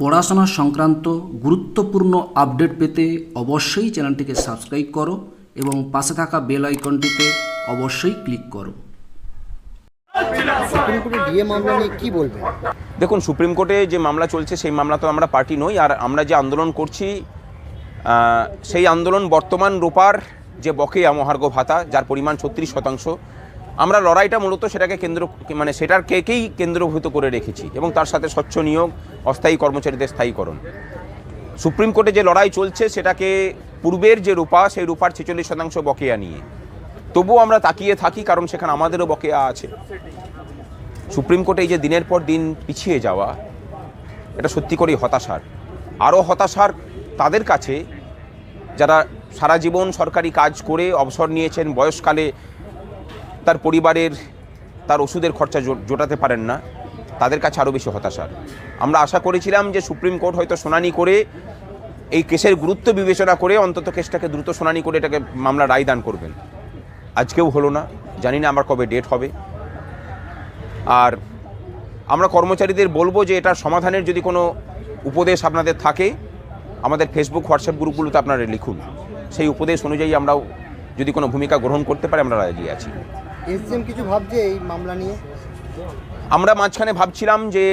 পড়াশোনা সংক্রান্ত গুরুত্বপূর্ণ আপডেট পেতে অবশ্যই চ্যানেলটিকে সাবস্ক্রাইব করো এবং পাশে থাকা বেল আইকনটিতে অবশ্যই ক্লিক করো। সুপ্রিম ডিএ মামলা নিয়ে কি বলবেন? দেখুন সুপ্রিম কোর্টে যে মামলা চলছে সেই মামলা তো আমরা পার্টি নই। আর আমরা যে আন্দোলন করছি সেই আন্দোলন বর্তমান রূপার যে বকেয়া মহার্ঘ ভাতা যার পরিমাণ ছত্রিশ শতাংশ আমরা লড়াইটা মূলত সেটাকে কেন্দ্র মানে সেটার কেকেই কেন্দ্রভূত করে রেখেছি এবং তার সাথে স্বচ্ছ নিয়োগ, অস্থায়ী কর্মচারীদের স্থায়ীকরণ। সুপ্রিম কোর্টে যে লড়াই চলছে সেটাকে পূর্বের যে রূপা, সেই রূপার ছেচল্লিশ শতাংশ বকেয়া নিয়ে। তবুও আমরা তাকিয়ে থাকি, কারণ সেখানে আমাদেরও বকেয়া আছে। সুপ্রিম কোর্টে এই যে দিনের পর দিন পিছিয়ে যাওয়া, এটা সত্যি করেই হতাশার। আরও হতাশার তাদের কাছে, যারা সারা জীবন সরকারি কাজ করে অবসর নিয়েছেন, বয়সকালে তার পরিবারের, তার ওষুধের খরচা জোটাতে পারেন না। তাদের কাছে আরও বেশি হতাশার আমরা আশা করেছিলাম যে সুপ্রিম কোর্ট হয়তো শুনানি করে এই কেসের গুরুত্ব বিবেচনা করে অন্তত কেসটাকে দ্রুত শুনানি করে এটাকে মামলা রায় দান করবেন। আজকেও হলো না, জানি না আমার কবে ডেট হবে। আর আমরা কর্মচারীদের বলব যে এটার সমাধানের যদি কোনো উপদেশ আপনাদের থাকে, আমাদের ফেসবুক, হোয়াটসঅ্যাপ গ্রুপগুলোতে আপনারা লিখুন। সেই উপদেশ অনুযায়ী আমরাও যদি কোনো ভূমিকা গ্রহণ করতে পারি, আমরা রাজি আছি। এসডিএম কিছু ভাবছে এই মামলা নিয়ে। আমরা মাঝখানে ভাবছিলাম যে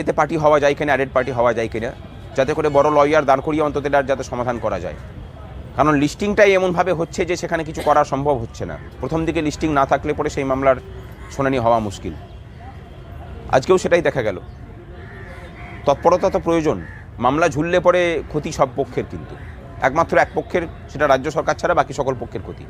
এতে পার্টি হওয়া যায় কিনা অ্যাডেড পার্টি হওয়া যায় কিনা, যাতে করে বড় লয়ার দাঁড় করিয়ে অন্তত এটার যাতে সমাধান করা যায়। কারণ লিস্টিংটাই এমনভাবে হচ্ছে যে, সেখানে কিছু করা সম্ভব হচ্ছে না। প্রথম দিকে লিস্টিং না থাকলে পরে সেই মামলার শুনানি হওয়া মুশকিল। আজকেও সেটাই দেখা গেল। তৎপরতা তো প্রয়োজন। মামলা ঝুললে পরে ক্ষতি সব পক্ষের কিন্তু। একমাত্র এক পক্ষের, সেটা রাজ্য সরকার ছাড়া বাকি সকল পক্ষের ক্ষতি।